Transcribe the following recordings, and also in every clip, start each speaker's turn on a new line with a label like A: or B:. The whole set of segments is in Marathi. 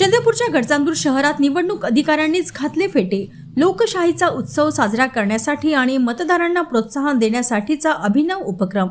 A: चंद्रपूरच्या गडचांदूर शहरात निवडणूक अधिकाऱ्यांनीच घातले फेटे. लोकशाहीचा उत्सव साजरा करण्यासाठी आणि मतदारांना प्रोत्साहन देण्यासाठीचा अभिनव उपक्रम.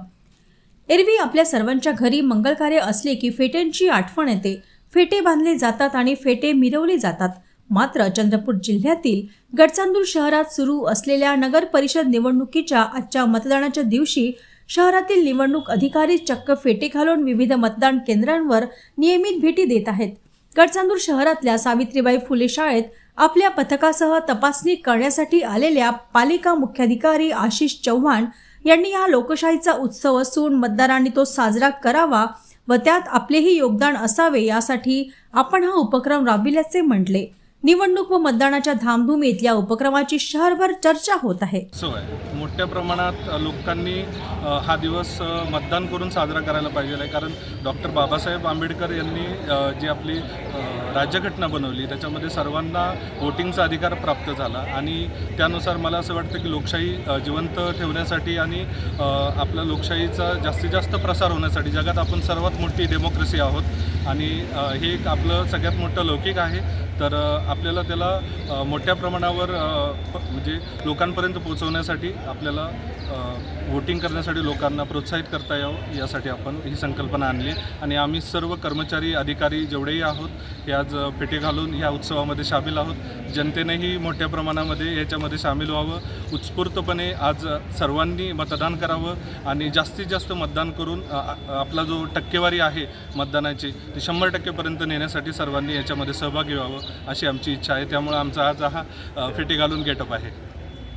A: एरवी आपल्या सर्वांच्या घरी मंगलकार्य असले की फेट्यांची आठवण येते. फेटे बांधले जातात आणि फेटे मिरवले जातात. मात्र चंद्रपूर जिल्ह्यातील गडचांदूर शहरात सुरू असलेल्या नगर परिषद निवडणुकीच्या आजच्या मतदानाच्या दिवशी शहरातील निवडणूक अधिकारी चक्क फेटे घालून विविध मतदान केंद्रांवर नियमित भेटी देत आहेत. गडचांदूर शहरातल्या सावित्रीबाई फुले शाळेत आपल्या पथकासह तपासणी करण्यासाठी आलेल्या पालिका मुख्याधिकारी आशिष चव्हाण यांनी हा लोकशाहीचा उत्सव असून मतदारांनी तो साजरा करावा व त्यात आपलेही योगदान असावे यासाठी आपण हा उपक्रम राबविल्याचे म्हटले. निवडणूक व मतदानाच्या धामधुमीत या उपक्रमाची शहरभर चर्चा होत आहे.
B: आहे. मोठ्या प्रमाणात लोकांनी हा दिवस मतदान करून साजरा करायला पाहिजे आहे. कारण डॉक्टर बाबासाहेब आंबेडकर यांनी जी आपली राज्यघटना बनवली त्याच्यामध्ये सर्वांना वोटिंगचा अधिकार प्राप्त झाला. आणि त्यानुसार मला असं वाटतं की लोकशाही जिवंत ठेवण्यासाठी आणि आपल्या लोकशाहीचा जास्तीत जास्त प्रसार होण्यासाठी जगात आपण सर्वात मोठी डेमोक्रेसी आहोत. आणि हे एक आपलं सगळ्यात मोठं लौकिक आहे. तर आपल्याला त्याला मोठ्या प्रमाणावर म्हणजे लोकांपर्यंत पोहोचवण्यासाठी आपल्याला वोटिंग करण्यासाठी लोकांना प्रोत्साहित करता यावं यासाठी आपण ही संकल्पना आणली. आणि आम्ही सर्व कर्मचारी अधिकारी जेवढेही आहोत हे आज पेटे घालून ह्या उत्सवामध्ये सामील आहोत. जनतेनेही मोठ्या प्रमाणामध्ये याच्यामध्ये सामील व्हावं. उत्स्फूर्तपणे आज सर्वांनी मतदान करावं आणि जास्तीत जास्त मतदान करून आपला जो टक्केवारी आहे मतदानाची ती शंभर टक्केपर्यंत नेण्यासाठी सर्वांनी याच्यामध्ये सहभागी व्हावं. अशी आमची इच्छा आहे. त्यामुळे आमचा आज हा फेटे घालून गेटअप आहे.